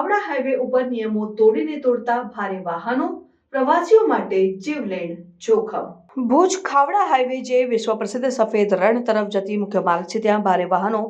Khavda highway ઉપર નિયમો તોડીને તોડતા ભારે વાહનો પ્રવાસીઓ માટે જીવલેણ. જોખમ. ભુજ ખાવડા હાઈવે જે વિશ્વ પ્રસિદ્ધ સફેદ રણ તરફ જતી મુખ્ય માર્ગ છે, ત્યાં ભારે વાહનો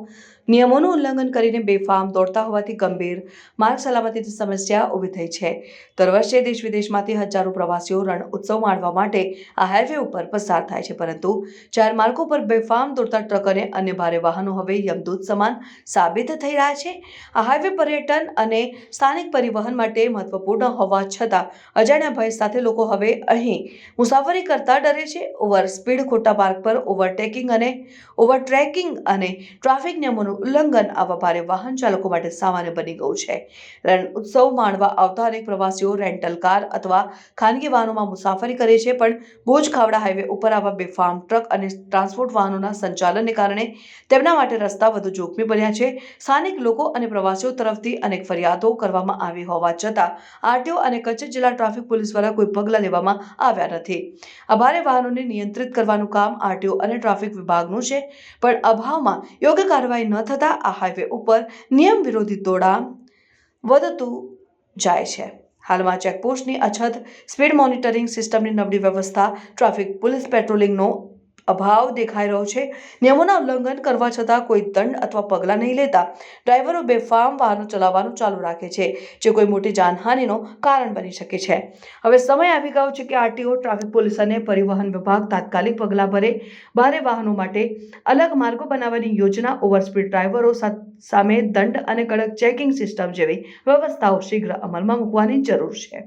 નિયમોનું ઉલ્લંઘન કરીને બેફામ દોડતા હોવાથી ગંભીર માર્ગ સલામતીની સમસ્યા ઊભી થઈ છે. દર વર્ષે દેશ વિદેશમાંથી હજારો પ્રવાસીઓ રણ ઉત્સવ માણવા માટે આ હાઈવે ઉપર પસાર થાય છે, પરંતુ ચાર માર્ગો પર બેફામ દોડતા ટ્રક અને અન્ય ભારે વાહનો હવે યમદૂત સમાન સાબિત થઈ રહ્યા છે. આ હાઈવે પર્યટન અને સ્થાનિક પરિવહન માટે મહત્વપૂર્ણ હોવા છતાં અજાણ્યા ભય સાથે લોકો હવે અહીં મુસાફરી કરતા ડરે છે. ઓવર સ્પીડ ખોટા માર્ગ પર ઓવરટેકિંગ અને ઓવરટ્રેકિંગ અને ટ્રાફિક નિયમોનું ઉલ્લંઘન આવા ભારે વાહન ચાલકો માટે સામાન્ય બની ગયું છે. રણ ઉત્સવ માણવા આવતા અનેક પ્રવાસીઓ રેન્ટલ કાર અથવા ખાનગી વાહનોમાં મુસાફરી કરે છે, પણ ભુજ ખાવડા હાઈવે ઉપર આવા બેફામ ટ્રક અને ટ્રાન્સપોર્ટ વાહનોના સંચાલનને કારણે તેમના માટે રસ્તા વધુ જોખમી બન્યા છે. સ્થાનિક લોકો અને પ્રવાસીઓ તરફથી અનેક ફરિયાદો કરવામાં આવી હોવા છતાં, આરટીઓ અને કચ્છ જિલ્લા ટ્રાફિક પોલીસ દ્વારા કોઈ પગલાં લેવામાં આવ્યા નથી. આ ભારે વાહનોને નિયંત્રિત કરવાનું કામ આરટીઓ અને ટ્રાફિક વિભાગનું છે. પણ અભાવમાં યોગ્ય કાર્યવાહી ન થતાં આ હાઈવે ઉપર નિયમ વિરોધી દોડાણ વધતું જાય છે. હાલમાં ચેકપોસ્ટની અછત, સ્પીડ મોનિટરિંગ સિસ્ટમની નબળી વ્યવસ્થા, ટ્રાફિક, પોલીસ પેટ્રોલિંગનો અભાવ દેખાઈ રહ્યો છે. નિયમોના ઉલ્લંઘન કરવા છતાં કોઈ દંડ અથવા પગલાં નહીં લેતા ડ્રાઈવરો બેફામ વાહનો ચલાવવાનું ચાલુ રાખે છે, જે કોઈ મોટી જાનહાનિનો કારણ બની શકે છે. હવે સમય આવી ગયો છે કે આરટીઓ, ટ્રાફિક પોલીસ અને પરિવહન વિભાગ તાત્કાલિક પગલાં ભરે. ભારે વાહનો માટે અલગ માર્ગો બનાવવાની યોજના, ઓવરસ્પીડ ડ્રાઈવરો સામે દંડ અને કડક ચેકિંગ સિસ્ટમ જેવી વ્યવસ્થાઓ શીઘ્ર અમલમાં મૂકવાની જરૂર છે.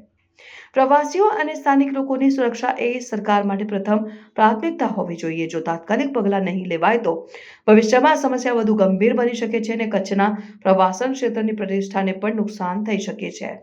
પ્રવાસીઓ અને સ્થાનિક લોકોની સુરક્ષા એ સરકાર માટે પ્રથમ પ્રાથમિકતા હોવી જોઈએ. જો તાત્કાલિક પગલાં નહીં લેવાય તો ભવિષ્યમાં સમસ્યા વધુ ગંભીર બની શકે છે અને કચ્છના પ્રવાસન ક્ષેત્રની પ્રતિષ્ઠાને પણ નુકસાન થઈ શકે છે.